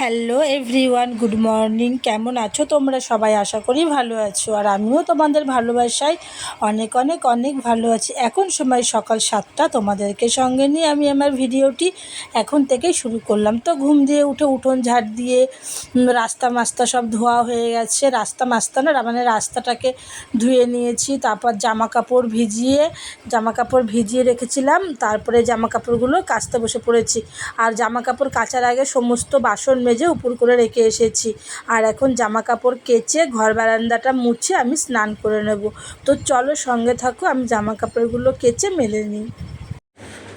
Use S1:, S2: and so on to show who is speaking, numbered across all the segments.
S1: Hello everyone good morning কেমন আছো তোমরা? সবাই আশা করি ভালো আছো। আর আমিও তোমাদের ভালোবাসায় অনেক অনেক অনেক ভালো আছি। এখন সময় সকাল সাতটা। তোমাদেরকে সঙ্গে নিয়ে আমি আমার ভিডিওটি এখন থেকেই শুরু করলাম। তো ঘুম দিয়ে উঠে উঠোন ঝাড় দিয়ে রাস্তা মাস্তা সব ধোয়া হয়ে গেছে। রাস্তা মাস্তা না মানে রাস্তাটাকে ধুয়ে নিয়েছি। তারপর জামা কাপড় ভিজিয়ে জামা কাপড় ভিজিয়ে রেখেছিলাম। তারপরে জামা কাপড়গুলো কাচতে বসে পড়েছি। আর জামা কাপড় কাচার আগে সমস্ত বাসন মেজে উপর করে রেখে এসেছি। আর এখন জামা কাপড় কেচে ঘর বারান্দাটা মুছে আমি স্নান করে নেব। তো চলো সঙ্গে থাকো, আমি জামা কাপড়গুলো কেচে মেলে নিই।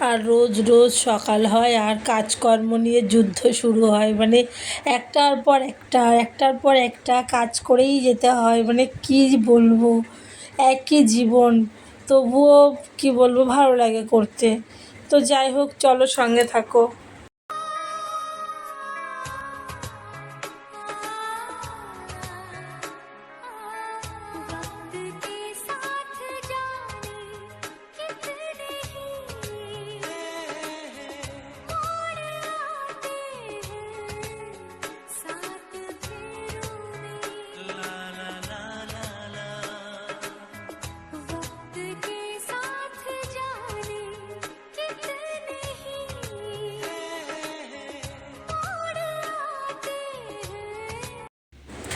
S1: আর রোজ রোজ সকাল হয় আর কাজকর্ম নিয়ে যুদ্ধ শুরু হয়। মানে একটার পর একটা, একটার পর একটা কাজ করেই যেতে হয়। মানে কি বলব? একই জীবন। তবুও কি বলব? ভালো লাগে করতে। তো যাই হোক, চলো সঙ্গে থাকো।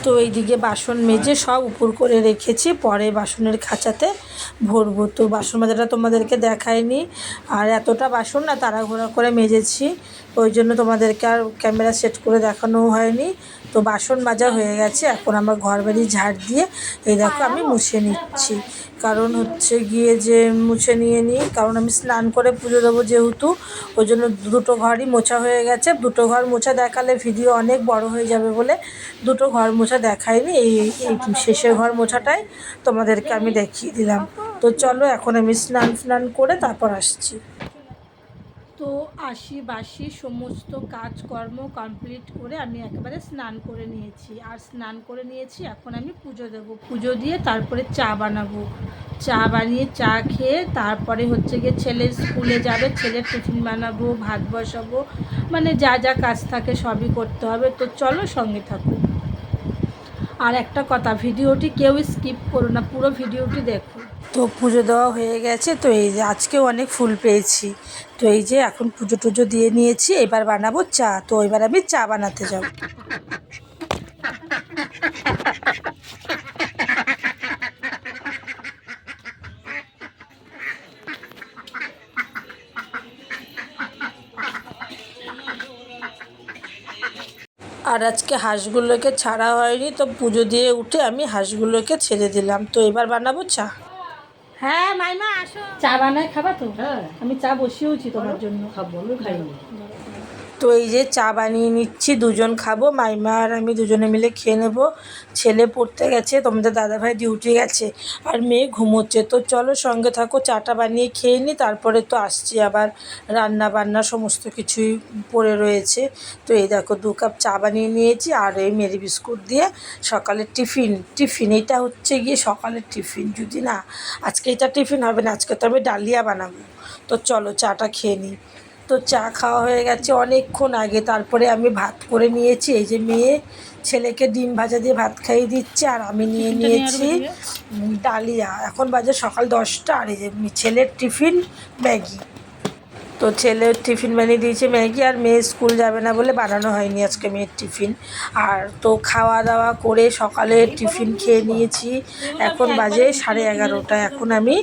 S1: তো এইদিকে বাসন মেজে সব উপর করে রেখেছি। পরে বাসনের খাঁচাতে ভরবো। তো বাসন মাজাটা তোমাদেরকে দেখায়নি আর এতটা বাসন না, তাড়াহুড়া করে মেজেছি। ওই জন্য তোমাদেরকে আর ক্যামেরা সেট করে দেখানো হয়নি। তো বাসন মাজা হয়ে গেছে, এখন আমার ঘর বাড়ি ঝাড় দিয়ে এই দেখো আমি মুছে নিচ্ছি। কারণ হচ্ছে গিয়ে যে মুছে নিয়ে নিই, কারণ আমি স্নান করে পুজো দেবো যেহেতু, ওই জন্য দুটো ঘরই মোছা হয়ে গেছে। দুটো ঘর মোছা দেখালে ভিডিও অনেক বড় হয়ে যাবে বলে দুটো ঘর মোছা দেখায়নি এই এই শেষের ঘর মোছাটাই তোমাদেরকে আমি দেখিয়ে দিলাম। তো চলো এখন আমি স্নান স্নান করে তারপর আসছি। তো আশি বাসি সমস্ত কাজকর্ম কমপ্লিট করে আমি একেবারে স্নান করে নিয়েছি। আর স্নান করে নিয়েছি, এখন আমি পুজো দেবো। পুজো দিয়ে তারপরে চা বানাবো। চা বানিয়ে চা খেয়ে তারপরে হচ্ছে গিয়ে ছেলে স্কুলে যাবে ছেলের টিফিন বানাবো, ভাত বসাবো। মানে যা যা কাজ থাকে সবই করতে হবে। তো চলো সঙ্গে থাকো। আর একটা কথা, ভিডিওটি কেউ স্কিপ করো না। পুরো ভিডিওটি দেখো। তো পুজো দেওয়া হয়ে গেছে, তো এই যে আজকেও অনেক ফুল পেয়েছি। তো এই যে এখন পুজো টুজো দিয়ে নিয়েছি, এবার বানাবো চা। তো এবার আমি চা বানাতে যাব। আর আজকে হাঁসগুলোকে ছাড়া হয়নি, তো পুজো দিয়ে উঠে আমি হাঁসগুলোকে ছেড়ে দিলাম। তো এবার বানাবো চা। হ্যাঁ মাইমা আসো। চা বানায় খাবা তো?
S2: হ্যাঁ।
S1: আমি চা বসিয়েওছি তোমার জন্য।
S2: খাব আমি খাইনি
S1: তো এই যে চা বানিয়ে নিচ্ছি, দুজন খাব। মাইমা আর আমি দুজনে মিলে খেয়ে নেব। ছেলে পড়তে গেছে, তোমাদের দাদাভাই ডিউটি গেছে, আর মেয়ে ঘুমোচ্ছে। তো চলো সঙ্গে থাকো, চাটা বানিয়ে খেয়ে নিই তারপরে তো আসছি আবার। রান্না বান্না সমস্ত কিছুই পড়ে রয়েছে। তো এই দেখো, দু কাপ চা বানিয়ে নিয়েছি, আর এই মেরি বিস্কুট দিয়ে সকালের টিফিন। টিফিন, এটা হচ্ছে গিয়ে সকালের টিফিন, যদি না, আজকে এটা টিফিন হবে না, আজকে তো আমি ডালিয়া বানাবো। তো চলো চাটা খেয়ে নিই তো চা খাওয়া হয়ে গেছে অনেকক্ষণ আগে। তারপরে আমি ভাত করে নিয়েছি। এই যে মেয়ে ছেলেকে ডিম ভাজা দিয়ে ভাত খাইয়ে দিচ্ছে আর আমি নিয়ে নিয়েছি ডালিয়া। এখন বাজে সকাল দশটা। আর এই যে ছেলের টিফিন ম্যাগি। তো ছেলের টিফিন বানিয়ে দিয়েছে ম্যাগি আর মেয়ে স্কুল যাবে না বলে বানানো হয়নি আজকে মেয়ের টিফিন। আর তো খাওয়া দাওয়া করে সকালে টিফিন খেয়ে নিয়েছি। এখন বাজে সাড়ে এগারোটা। এখন আমি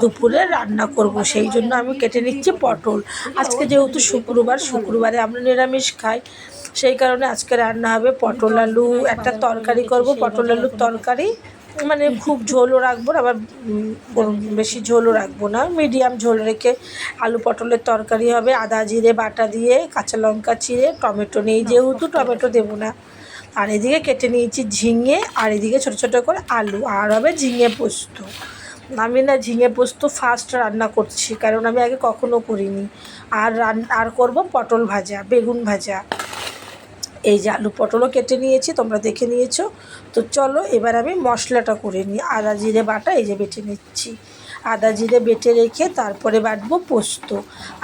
S1: দুপুরে রান্না করব। সেই জন্য আমি কেটে নিচ্ছি পটল। আজকে যেহেতু শুক্রবার, শুক্রবারে আমরা নিরামিষ খাই। সেই কারণে আজকে রান্না হবে পটল আলু। একটা তরকারি করব, পটল আলুর তরকারি। মানে খুব ঝোলও রাখব আবার বেশি ঝোলও রাখব না। মিডিয়াম ঝোল রেখে আলু পটলের তরকারি হবে আদা জিরে বাটা দিয়ে কাঁচা লঙ্কা চিড়ে টমেটো নেই যেহেতু টমেটো দেবো না। আর এদিকে কেটে নিয়েছি ঝিঙে আর এদিকে ছোটো ছোটো করে আলু আর হবে ঝিঙে পোস্ত। আমি না ঝিঙে পোস্ত ফার্স্ট রান্না করছি কারণ আমি আগে কখনো করিনি। আর রান আর করব পটল ভাজা বেগুন ভাজা। এই যে আলু পটলও কেটে নিয়েছি, তোমরা দেখে নিয়েছো। তো চলো, এবার আমি মশলাটা করে নিই। আদা, জিরে, বাটা, এই যে বেটে নিচ্ছি। আদা, জিরে বেটে রেখে তারপরে বাটবো পোস্ত।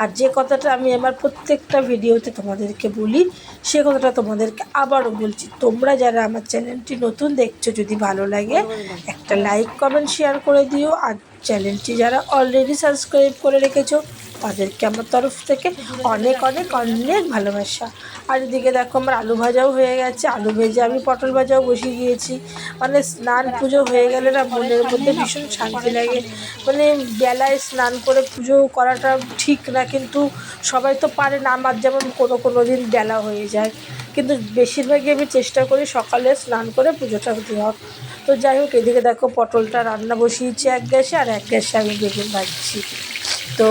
S1: আর যে কথাটা আমি আমার প্রত্যেকটা ভিডিওতে তোমাদেরকে বলি, সে কথাটা তোমাদেরকে আবারও বলছি। তোমরা যারা আমার চ্যানেলটি নতুন, দেখছ, যদি ভালো লাগে, একটা লাইক, কমেন্ট, শেয়ার করে দিও। আর চ্যানেলটি যারা অলরেডি সাবস্ক্রাইব করে রেখেছো তাদেরকে আমার তরফ থেকে অনেক অনেক অনেক ভালোবাসা। আর এদিকে দেখো আমার আলু ভাজাও হয়ে গেছে। আলু ভেজে আমি পটল ভাজাও বসিয়ে দিয়েছি। মানে স্নান পুজো হয়ে গেলে না মনের মধ্যে ভীষণ শান্তি লাগে। মানে বেলায় স্নান করে পুজো করাটা ঠিক না, কিন্তু সবাই তো পারে না আমার যেমন কোনো কোনো দিন বেলা হয়ে যায়। কিন্তু বেশিরভাগই আমি চেষ্টা করি সকালে স্নান করে পুজোটা দেওয়া তো যাই হোক, এদিকে দেখো পটলটা রান্না বসিয়েছি এক গ্যাসে আর এক গ্যাসে আমি বেগুন ভাজছি। তো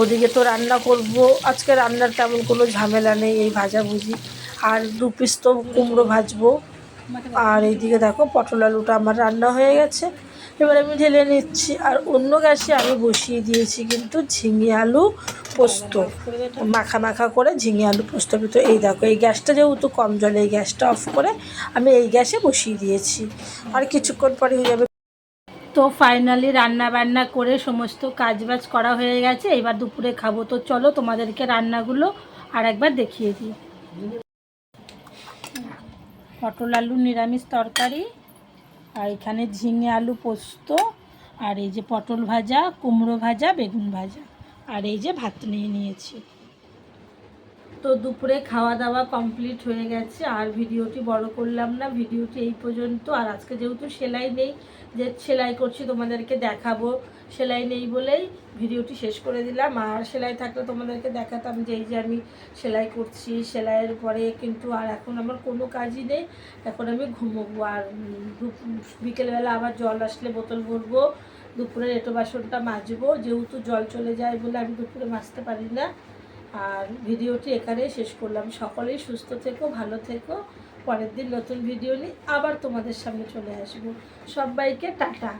S1: ওদিকে তো রান্না করব। আজকে রান্নার তেমন কোনো ঝামেলা নেই, এই ভাজাভুজি। আর দু পিস তো কুমড়ো ভাজবো। আর এইদিকে দেখো পটল আলুটা আমার রান্না হয়ে গেছে। এবার আমি ঢেলে নিচ্ছি। আর অন্য গ্যাসে আমি বসিয়ে দিয়েছি কিন্তু ঝিঙে আলু পোস্ত। মাখা মাখা করে ঝিঙে আলু পোস্ত তো এই দেখো, এই গ্যাসটা যেহেতু কম জলে, এই গ্যাসটা অফ করে আমি এই গ্যাসে বসিয়ে দিয়েছি। আর কিছুক্ষণ পরে হয়ে যাবে তো ফাইনালি রান্না বান্না করে সমস্ত কাজবাজ করা হয়ে গেছে, এবার দুপুরে খাব। তো চলো তোমাদেরকে রান্নাগুলো আর একবার দেখিয়ে দিই। পটল আলু নিরামিষ তরকারি, আর এখানে ঝিঙে আলু পোস্ত, আর এই যে পটল ভাজা, কুমড়ো ভাজা, বেগুন ভাজা, আর এই যে ভাত নিয়ে নিয়েছি। তো দুপুরে খাওয়া দাওয়া কমপ্লিট হয়ে গেছে, আর ভিডিওটি বড় করলাম না, ভিডিওটি এই পর্যন্ত। আর আজকে যেহেতু সেলাই নেই, যে সেলাই করছি তোমাদেরকে দেখাবো। সেলাই নেই বলেই ভিডিওটি শেষ করে দিলাম। আর সেলাই থাকলে তোমাদেরকে দেখাতাম যে এই যে আমি সেলাই করছি, সেলাইয়ের পরে কিন্তু আর এখন আমার কোনো কাজই নেই। এখন আমি ঘুমোবো। আর বিকেলবেলা আবার জল আসলে বোতল ভরবো। দুপুরে এটো বাসনটা মাজবো। যেহেতু জল চলে যায় বলে আমি দুপুরে মাজতে পারি না। আর ভিডিওটি এখানেই শেষ করলাম। সকলেই সুস্থ থেকো, ভালো থেকো। পরের দিন নতুন ভিডিও নিয়ে আবার তোমাদের সামনে চলে আসব। সবাইকে টাটা।